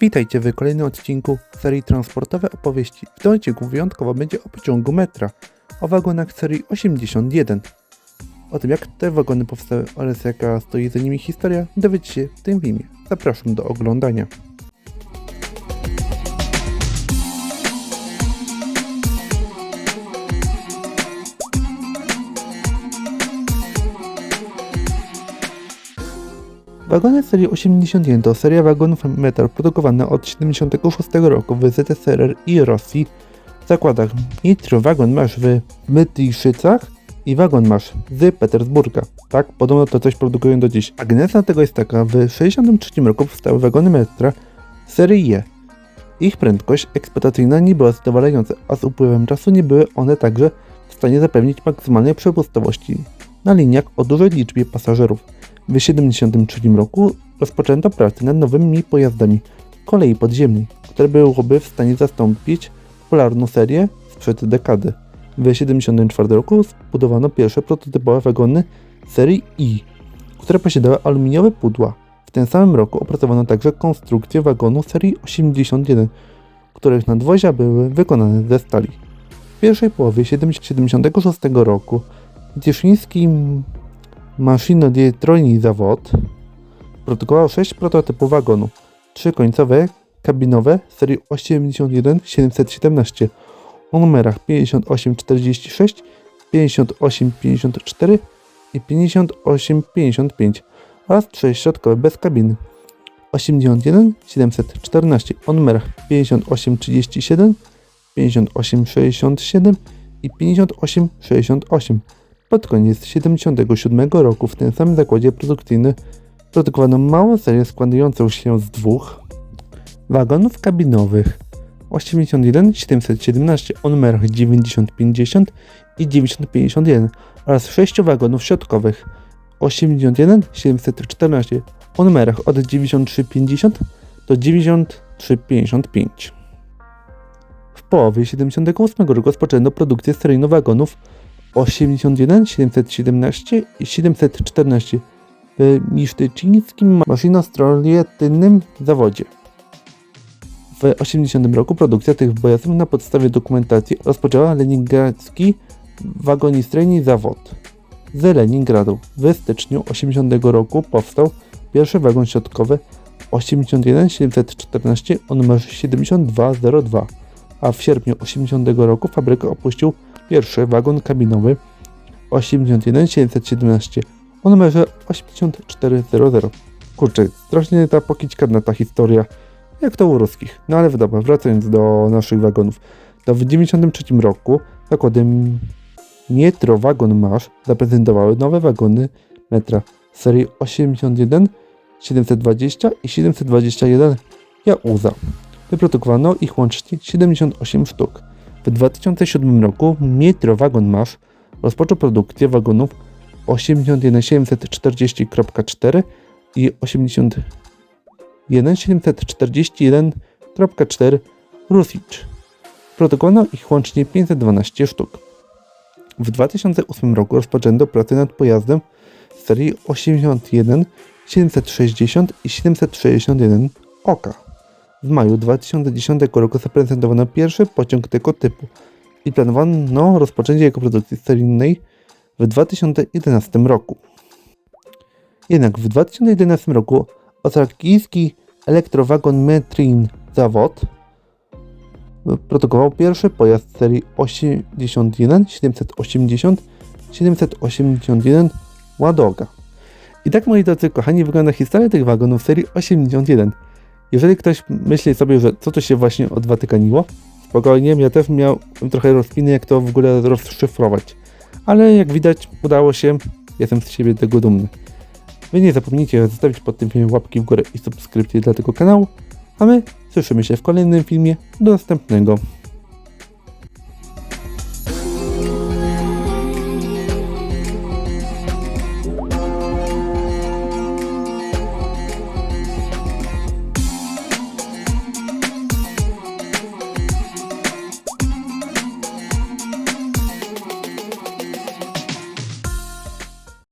Witajcie w kolejnym odcinku serii Transportowe Opowieści. W tym odcinku wyjątkowo będzie o pociągu metra, o wagonach serii 81. O tym jak te wagony powstały oraz jaka stoi za nimi historia dowiecie się w tym filmie. Zapraszam do oglądania. Wagony serii 81 to seria wagonów metal produkowana od 76 roku w ZSRR i Rosji w zakładach Nitro Wagon masz w Mytiszycach i Wagon masz z Petersburga. Tak, podobno to coś produkują do dziś. A tego jest taka, w 63 roku powstały wagony metra serii E. Ich prędkość eksploatacyjna nie była zadowalająca, a z upływem czasu nie były one także w stanie zapewnić maksymalnej przepustowości na liniach o dużej liczbie pasażerów. W 1973 roku rozpoczęto pracę nad nowymi pojazdami kolei podziemnej, które byłyby w stanie zastąpić popularną serię sprzed dekady. W 1974 roku zbudowano pierwsze prototypowe wagony serii I, które posiadały aluminiowe pudła. W tym samym roku opracowano także konstrukcję wagonu serii 81, których nadwozia były wykonane ze stali. W pierwszej połowie 1976 roku Maszino die Trojni Zawod produkował 6 prototypów wagonów, 3 końcowe kabinowe serii 81717 o numerach 5846, 5854 i 5855 oraz 3 środkowe bez kabiny 81 714 o numerach 5837, 5867 i 5868. Pod koniec 1977 roku w tym samym zakładzie produkcyjnym produkowano małą serię składającą się z dwóch wagonów kabinowych 81 717 o numerach 9050 i 9051 oraz sześciu wagonów środkowych 81 714 o numerach od 9350 do 9355. W połowie 1978 roku rozpoczęto produkcję seryjną wagonów 81, 717 i 714 w Misztycińskim maszynostrojetnym zawodzie. W 80 roku produkcja tych pojazdów na podstawie dokumentacji rozpoczęła Leningradzki wagonistryjny zawód z Leningradu. W styczniu 80 roku powstał pierwszy wagon środkowy 81 714 o numerze 7202, a w sierpniu 80 roku fabrykę opuścił pierwszy wagon kabinowy 81 717 o numerze 8400. Kurczę, strasznie ta ta historia, jak to u ruskich. No ale dobra, wracając do naszych wagonów. To w 93 roku zakładem Metro Wagon Masz zaprezentowały nowe wagony metra serii 81, 720 i 721 Jauza. Wyprodukowano ich łącznie 78 sztuk. W 2007 roku Metro Wagon Masz rozpoczął produkcję wagonów 81740.4 i 81741.4 Rusicz. Produkowano ich łącznie 512 sztuk. W 2008 roku rozpoczęto pracę nad pojazdem serii 81, 760 i 761 Oka. W maju 2010 roku zaprezentowano pierwszy pociąg tego typu i planowano rozpoczęcie jego produkcji seryjnej w 2011 roku. Jednak w 2011 roku australijski elektrowagon Metrin Zawod produkował pierwszy pojazd serii 81 780 781 Ładoga. I tak moi drodzy kochani wygląda historia tych wagonów serii 81. Jeżeli ktoś myśli sobie, że co to się właśnie odwatykaniło, spokojnie, ja też miałem trochę rozkminy, jak to w ogóle rozszyfrować. Ale jak widać, udało się, jestem z siebie tego dumny. Wy nie zapomnijcie zostawić pod tym filmem łapki w górę i subskrypcji dla tego kanału, a my słyszymy się w kolejnym filmie. Do następnego.